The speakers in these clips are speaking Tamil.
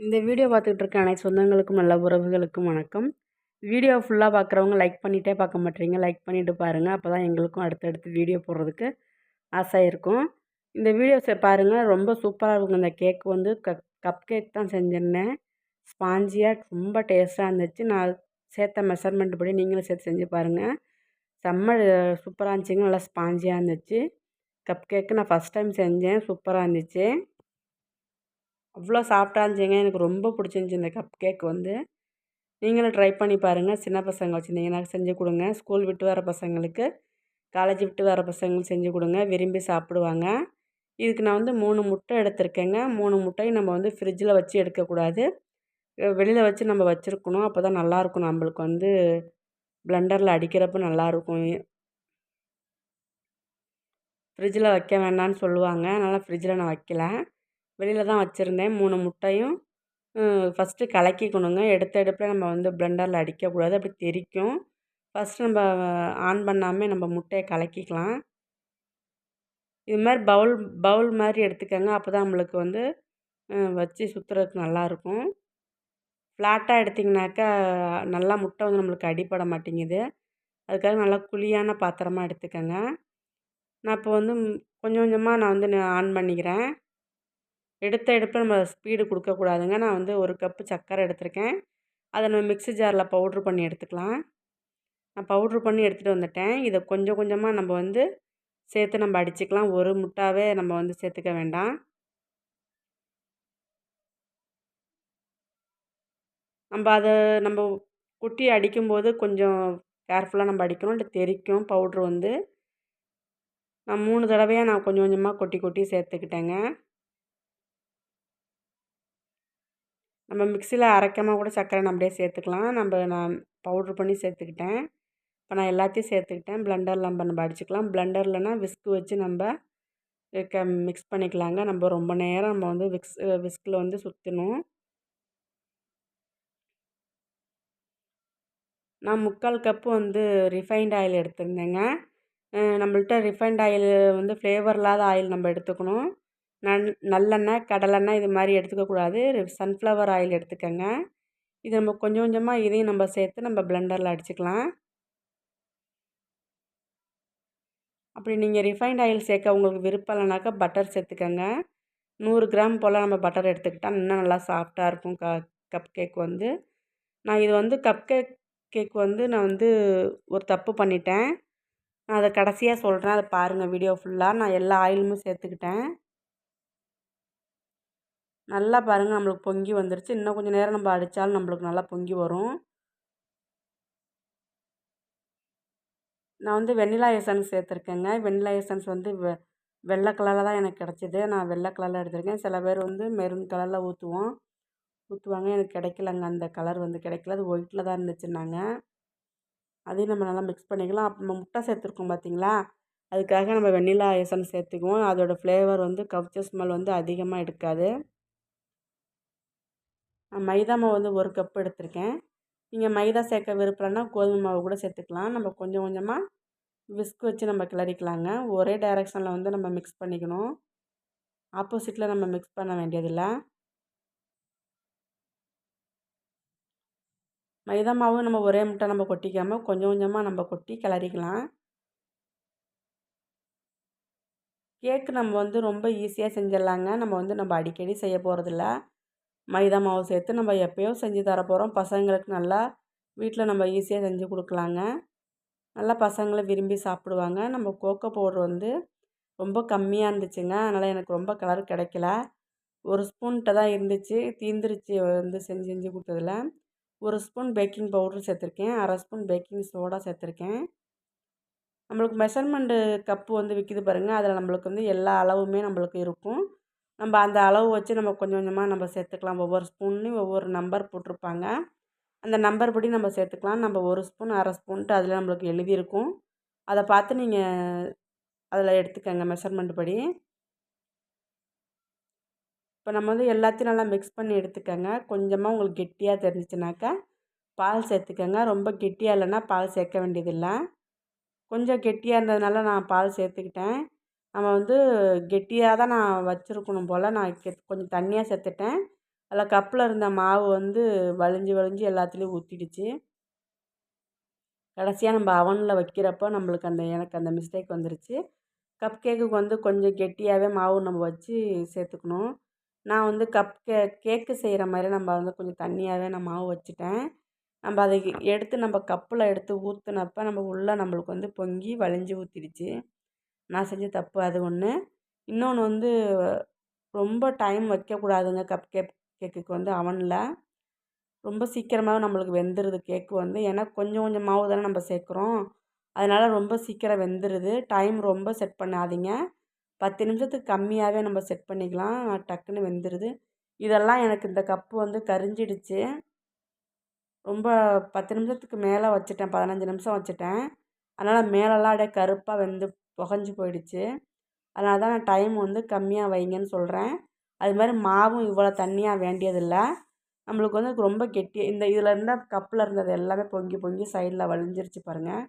இந்த வீடியோ பார்த்துக்கிட்டு இருக்க அனைத்து சொந்தங்களுக்கும் நல்ல உறவுகளுக்கும் வணக்கம். வீடியோ ஃபுல்லாக பார்க்குறவங்க லைக் பண்ணிகிட்டே பார்க்க மாட்டீங்க. லைக் பண்ணிவிட்டு பாருங்கள் அப்போ தான் எங்களுக்கும் அடுத்தடுத்து வீடியோ போடுறதுக்கு ஆசை இருக்கும். இந்த வீடியோஸை பாருங்கள் ரொம்ப சூப்பராக இருக்கும் இந்த கேக் வந்து கப் கப் கேக் தான் செஞ்சிருந்தேன். ஸ்பாஞ்சியாக ரொம்ப டேஸ்ட்டாக இருந்துச்சு. நான் சேர்த்த மெஷர்மெண்ட் படி நீங்களும் சேர்த்து செஞ்சு பாருங்கள் செம்ம சூப்பராக இருந்துச்சுங்க. நல்லா ஸ்பாஞ்சியாக இருந்துச்சு. கப் கேக்கு நான் ஃபஸ்ட் டைம் செஞ்சேன். சூப்பராக இருந்துச்சு. அவ்வளோ சாஃப்டாக இருந்துச்சுங்க. எனக்கு ரொம்ப பிடிச்சிருந்துச்சி இந்த கப் கேக் வந்து. நீங்களும் ட்ரை பண்ணி பாருங்கள் சின்ன பசங்க வச்சுருந்தீங்கன்னா செஞ்சு கொடுங்க. ஸ்கூல் விட்டு வர பசங்களுக்கு காலேஜ் விட்டு வர பசங்களுக்கு செஞ்சு கொடுங்க. விரும்பி சாப்பிடுவாங்க. இதுக்கு நான் வந்து மூணு முட்டை எடுத்திருக்கேங்க. மூணு முட்டையும் நம்ம வந்து ஃப்ரிட்ஜில் வச்சு எடுக்கக்கூடாது. வெளியில் வச்சு நம்ம வச்சுருக்கணும். அப்போ தான் நல்லாயிருக்கும். நம்மளுக்கு வந்து ப்ளண்டரில் அடிக்கிறப்ப நல்லாயிருக்கும். ஃப்ரிட்ஜில் வைக்க வேண்டாம்னு சொல்லுவாங்க. அதனால் ஃப்ரிட்ஜில் நான் வைக்கல. வெளியில் தான் வச்சுருந்தேன். மூணு முட்டையும் ஃபஸ்ட்டு கலக்கிக்கணுங்க. எடுத்த எடுப்பில் நம்ம வந்து ப்ளெண்டரில் அடிக்கக்கூடாது. அப்படி தெறிக்கும் ஃபஸ்ட்டு நம்ம ஆன் பண்ணாமல் நம்ம முட்டையை கலக்கிக்கலாம். இது மாதிரி பவுல் பவுல் மாதிரி எடுத்துக்கோங்க. அப்போ தான் நம்மளுக்கு வந்து வச்சு சுற்றுறதுக்கு நல்லாயிருக்கும் ஃப்ளாட்டாக எடுத்திங்கனாக்கா நல்லா முட்டை வந்து நம்மளுக்கு அடிப்பட மாட்டேங்குது. அதுக்காக நல்லா குழியான பாத்திரமாக எடுத்துக்கோங்க. நான் இப்போ வந்து கொஞ்சம் கொஞ்சமாக நான் வந்து ஆன் பண்ணிக்கிறேன். எடுத்த எடுப்பில் நம்ம ஸ்பீடு கொடுக்கக்கூடாதுங்க நான் வந்து ஒரு கப்பு சர்க்கரை எடுத்திருக்கேன். அதை நம்ம மிக்ஸி ஜாரில் பவுட்ரு பண்ணி எடுத்துக்கலாம். நான் பவுட்ரு பண்ணி எடுத்துகிட்டு வந்துட்டேன். இதை கொஞ்சம் கொஞ்சமாக நம்ம வந்து சேர்த்து நம்ம அடிச்சுக்கலாம். ஒரு முட்டாவே நம்ம வந்து சேர்த்துக்க வேண்டாம். நம்ம அதை நம்ம குட்டி அடிக்கும்போது கொஞ்சம் கேர்ஃபுல்லாக நம்ம அடிக்கணும். இல்லை தெறிக்கும் பவுட்ரு வந்து. நான் மூணு தடவையாக நான் கொஞ்சம் கொஞ்சமாக கொட்டி கொட்டி சேர்த்துக்கிட்டேங்க. நம்ம மிக்சியில் அரைக்காமல் கூட சர்க்கரை நம்மளே சேர்த்துக்கலாம். நம்ம நான் பவுட்ரு பண்ணி சேர்த்துக்கிட்டேன். இப்போ நான் எல்லாத்தையும் சேர்த்துக்கிட்டேன். ப்ளெண்டரில் நம்ம நம்ம அடிச்சுக்கலாம். ப்ளெண்டர்லனா விஸ்கு வச்சு நம்ம க மிக்ஸ் பண்ணிக்கலாங்க. நம்ம ரொம்ப நேரம் நம்ம வந்து விக்ஸ் விஸ்கில் வந்து சுற்றணும் நான் முக்கால் கப்பு வந்து ரிஃபைண்ட் ஆயில் எடுத்திருந்தேங்க. நம்மள்ட்ட ரிஃபைண்ட் ஆயில் வந்து ஃப்ளேவர் இல்லாத ஆயில் நம்ம எடுத்துக்கணும். நல் நல்லெண்ணெய் கடலெண்ணெய் இது மாதிரி எடுத்துக்கக்கூடாது சன்ஃப்ளவர் ஆயில் எடுத்துக்கோங்க. இது நம்ம கொஞ்சம் கொஞ்சமாக இதையும் நம்ம சேர்த்து நம்ம பிளெண்டரில் அடிச்சுக்கலாம். அப்படி நீங்கள் ரிஃபைண்ட் ஆயில் சேர்க்க உங்களுக்கு விருப்பம் இல்லைனாக்கா பட்டர் சேர்த்துக்கோங்க. நூறு கிராம் போல் நம்ம பட்டர் எடுத்துக்கிட்டால் இன்னும் நல்லா சாஃப்டாக இருக்கும் க கப் கேக் வந்து. நான் இது வந்து கப் கேக் கேக் வந்து நான் வந்து ஒரு தப்பு பண்ணிட்டேன். நான் அதை கடைசியாக சொல்கிறேன் அதை பாருங்கள் வீடியோ ஃபுல்லாக நான் எல்லா ஆயிலுமே சேர்த்துக்கிட்டேன். நல்லா பாருங்கள் நம்மளுக்கு பொங்கி வந்துருச்சு. இன்னும் கொஞ்சம் நேரம் நம்ம அடித்தாலும் நம்மளுக்கு நல்லா பொங்கி வரும். நான் வந்து வெண்ணிலா எசன்ஸ் சேர்த்துருக்கேங்க. வெண்ணிலா எசன்ஸ் வந்து வெ வெள்ளை கலரில் தான் எனக்கு கிடச்சிது. நான் வெள்ளை கலரில் எடுத்திருக்கேன். சில பேர் வந்து மெரூன் கலரில் ஊற்றுவோம் ஊற்றுவாங்க எனக்கு கிடைக்கலங்க. அந்த கலர் வந்து கிடைக்கல. அது ஒயிட்டில் தான் இருந்துச்சுன்னாங்க. அதையும் நம்ம நல்லா மிக்ஸ் பண்ணிக்கலாம். அப்போ நம்ம முட்டை சேர்த்துருக்கோம் பார்த்தீங்களா அதுக்காக நம்ம வெண்ணிலா எசன்ஸ் சேர்த்துக்குவோம். அதோடய ஃப்ளேவர் வந்து கவுச்ச ஸ்மெல் வந்து அதிகமாக எடுக்காது. மைதா மாவு வந்து ஒரு கப் எடுத்திருக்கேன். நீங்கள் மைதா சேர்க்க விருப்பம்னா கோதுமை மாவு கூட சேர்த்துக்கலாம். நம்ம கொஞ்சம் கொஞ்சமாக விஸ்க் வச்சு நம்ம கிளறிக்கலாங்க. ஒரே டைரெக்ஷனில் வந்து நம்ம மிக்ஸ் பண்ணிக்கணும். ஆப்போசிட்டில் நம்ம மிக்ஸ் பண்ண வேண்டியதில்லை. மைதா மாவு நம்ம ஒரே முட்டை நம்ம கொட்டிக்காமல் கொஞ்சம் கொஞ்சமாக நம்ம கொட்டி கிளறிக்கலாம். கேக்கு நம்ம வந்து ரொம்ப ஈஸியாக செஞ்சிடலாங்க. நம்ம வந்து நம்ம அடிக்கடி செய்ய போகிறதில்ல மைதா மாவு சேர்த்து நம்ம எப்போயோ செஞ்சு தரப்போகிறோம் பசங்களுக்கு நல்லா வீட்டில் நம்ம ஈஸியாக செஞ்சு கொடுக்கலாங்க. நல்லா பசங்களை விரும்பி சாப்பிடுவாங்க. நம்ம கோக்கோ பவுடர் வந்து ரொம்ப கம்மியாக இருந்துச்சுங்க. அதனால் எனக்கு ரொம்ப கலர் கிடைக்கல. ஒரு ஸ்பூன்கிட்ட தான் இருந்துச்சு. தீந்துருச்சு வந்து செஞ்சு செஞ்சு கொடுத்ததில். ஒரு ஸ்பூன் பேக்கிங் பவுடர் சேர்த்துருக்கேன். அரை ஸ்பூன் பேக்கிங் சோடா சேர்த்துருக்கேன். நம்மளுக்கு மெஷர்மெண்ட்டு கப்பு வந்து விற்கிது பாருங்கள் அதில் நம்மளுக்கு வந்து எல்லா அளவுமே நம்மளுக்கு இருக்கும். நம்ம அந்த அளவு வச்சு நம்ம கொஞ்சம் கொஞ்சமாக நம்ம சேர்த்துக்கலாம். ஒவ்வொரு ஸ்பூன்லேயும் ஒவ்வொரு நம்பர் போட்டிருப்பாங்க. அந்த நம்பர் படி நம்ம சேர்த்துக்கலாம். நம்ம ஒரு ஸ்பூன் அரை ஸ்பூன்ட்டு அதில் நம்மளுக்கு எழுதியிருக்கும். அதை பார்த்து நீங்கள் அதில் எடுத்துக்கோங்க மெஷர்மெண்ட் படி. இப்போ நம்ம வந்து எல்லாத்தையும் நல்லா மிக்ஸ் பண்ணி எடுத்துக்கோங்க. கொஞ்சமாக உங்களுக்கு கெட்டியாக தெரிஞ்சிச்சுனாக்கா பால் சேர்த்துக்கோங்க. ரொம்ப கெட்டியாக இல்லைன்னா பால் சேர்க்க வேண்டியதில்லை. கொஞ்சம் கெட்டியாக இருந்ததுனால நான் பால் சேர்த்துக்கிட்டேன். நம்ம வந்து கெட்டியாக தான் நான் வச்சுருக்கணும் போல். நான் கொஞ்சம் தண்ணியாக சேர்த்துட்டேன் அதில் கப்பில் இருந்த மாவு வந்து வழிஞ்சு வழிஞ்சு எல்லாத்துலேயும் ஊற்றிடுச்சு கடைசியாக நம்ம அவனில் வைக்கிறப்போ நம்மளுக்கு அந்த எனக்கு அந்த மிஸ்டேக் வந்துருச்சு. கப் கேக்குக்கு வந்து கொஞ்சம் கெட்டியாகவே மாவு நம்ம வச்சு சேர்த்துக்கணும். நான் வந்து கப் கே கேக்கு செய்கிற மாதிரி நம்ம வந்து கொஞ்சம் தண்ணியாகவே நான் மாவு வச்சுட்டேன். நம்ம அதை எடுத்து நம்ம கப்பில் எடுத்து ஊற்றுனப்ப நம்ம உள்ளே நம்மளுக்கு வந்து பொங்கி வழிஞ்சு ஊற்றிடுச்சு நான் செஞ்ச தப்பு அது ஒன்று இன்னொன்று வந்து ரொம்ப டைம் வைக்கக்கூடாதுங்க கப் கேக் கேக்குக்கு வந்து அவனில் ரொம்ப சீக்கிரமாகவே நம்மளுக்கு வெந்துடுது கேக்கு வந்து. ஏன்னா கொஞ்சம் கொஞ்சம் மாவு தானே நம்ம சேர்க்குறோம். அதனால் ரொம்ப சீக்கிரம் வெந்துடுது டைம் ரொம்ப செட் பண்ணாதீங்க. பத்து நிமிஷத்துக்கு கம்மியாகவே நம்ம செட் பண்ணிக்கலாம். டக்குன்னு வெந்துடுது இதெல்லாம் எனக்கு இந்த கப்பு வந்து கரிஞ்சிடுச்சு. ரொம்ப பத்து நிமிஷத்துக்கு மேலே வச்சுட்டேன். பதினஞ்சு நிமிஷம் வச்சுட்டேன். அதனால் மேலெல்லாம் அப்படியே கருப்பாக வெந்து புகஞ்சு போயிடுச்சு. அதனால தான் நான் டைம் வந்து கம்மியாக வைங்கன்னு சொல்கிறேன் அது மாதிரி மாவும் இவ்வளோ தண்ணியாக வேண்டியதில்லை. நம்மளுக்கு வந்து ரொம்ப கெட்டி இந்த இதில் இருந்தால் கப்பில் இருந்தது எல்லாமே பொங்கி பொங்கி சைடில் வழிஞ்சிருச்சு பாருங்கள்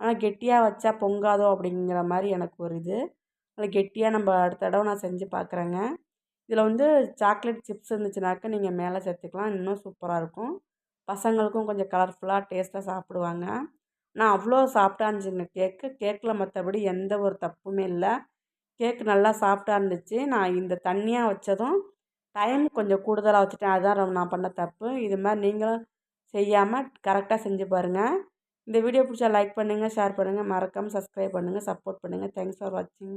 ஆனால் கெட்டியாக வச்சா பொங்காதோ அப்படிங்கிற மாதிரி எனக்கு ஒரு இது. அதில் கெட்டியாக நம்ம அடுத்த தடவை நான் செஞ்சு பார்க்குறேங்க இதில் வந்து சாக்லேட் சிப்ஸ் இருந்துச்சுனாக்கா நீங்கள் மேலே சேர்த்துக்கலாம். இன்னும் சூப்பராக இருக்கும். பசங்களுக்கும் கொஞ்சம் கலர்ஃபுல்லாக டேஸ்ட்டாக சாப்பிடுவாங்க. நான் அவ்வளோ சாஃப்டாக இருந்துச்சுங்க கேக்கு. கேக்கில் மற்றபடி எந்த ஒரு தப்புமே இல்லை. கேக்கு நல்லா சாஃப்டாக இருந்துச்சு. நான் இந்த தண்ணியாக வச்சதும் டைம் கொஞ்சம் கூடுதலாக வச்சுட்டேன். அதுதான் நான் பண்ண தப்பு. இது மாதிரி நீங்களும் செய்யாமல் கரெக்டாக செஞ்சு பாருங்கள் இந்த வீடியோ பிடிச்சா லைக் பண்ணுங்கள் ஷேர் பண்ணுங்கள் மறக்காமல் சப்ஸ்கிரைப் பண்ணுங்கள் சப்போர்ட் பண்ணுங்கள் தேங்க்ஸ் ஃபார் வாட்சிங்.